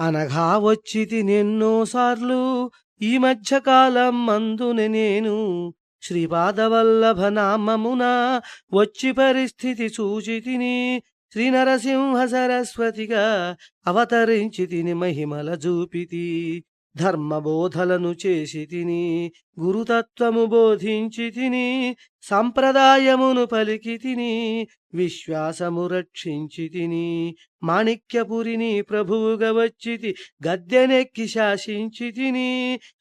అనగా వచ్చితి నెన్నోసార్లు ఈ మధ్యకాలం మందుని నేను. శ్రీపాదవల్లభ నామమున వచ్చి పరిస్థితి సూచితిని శ్రీ నరసింహ సరస్వతిగా అవతరించితిని మహిమల చూపితి ధర్మబోధలను చేసి తిని గురుతత్వము బోధించి తిని సంప్రదాయమును పలికి తిని విశ్వాసము రక్షించి తిని మాణిక్యపురిని ప్రభువుగా వచ్చితి గద్దెనెక్కి శాసించి తిని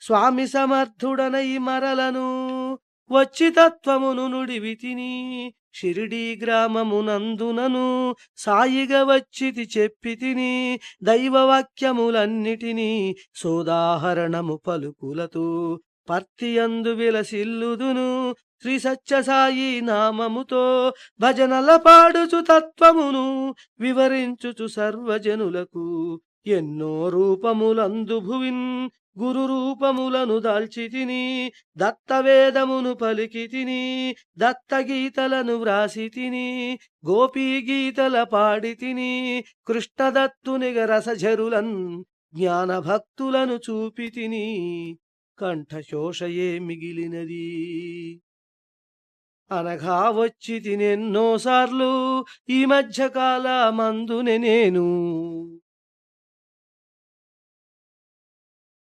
స్వామి సమర్థుడనై మరలను. వచ్చి తత్వమును నుడివి తిని షిరిడీ గ్రామమునందునను సాయిగా వచ్చితి చెప్పి తిని దైవవాక్యములన్నిటినీ సోదాహరణము పలుకులతో పర్తియందు విలసిల్లుదును శ్రీ సత్యసాయి నామముతో భజనల పాడుచు తత్వమును వివరించుచు సర్వజనులకు ఎన్నో రూపములందు భువిన్ గురు రూపములను దాల్చి తిని దత్తవేదమును పలికి తిని దత్తగీతలను వ్రాసి తిని గోపీ గీతల పాడి తిని కృష్ణదత్తునిగ రసజరులన్ జ్ఞానభక్తులను చూపితిని. చూపి తిని కంఠశోషయే మిగిలినది. అనగా వచ్చి తినెన్నోసార్లు ఈ మధ్యకాల మందునే నేను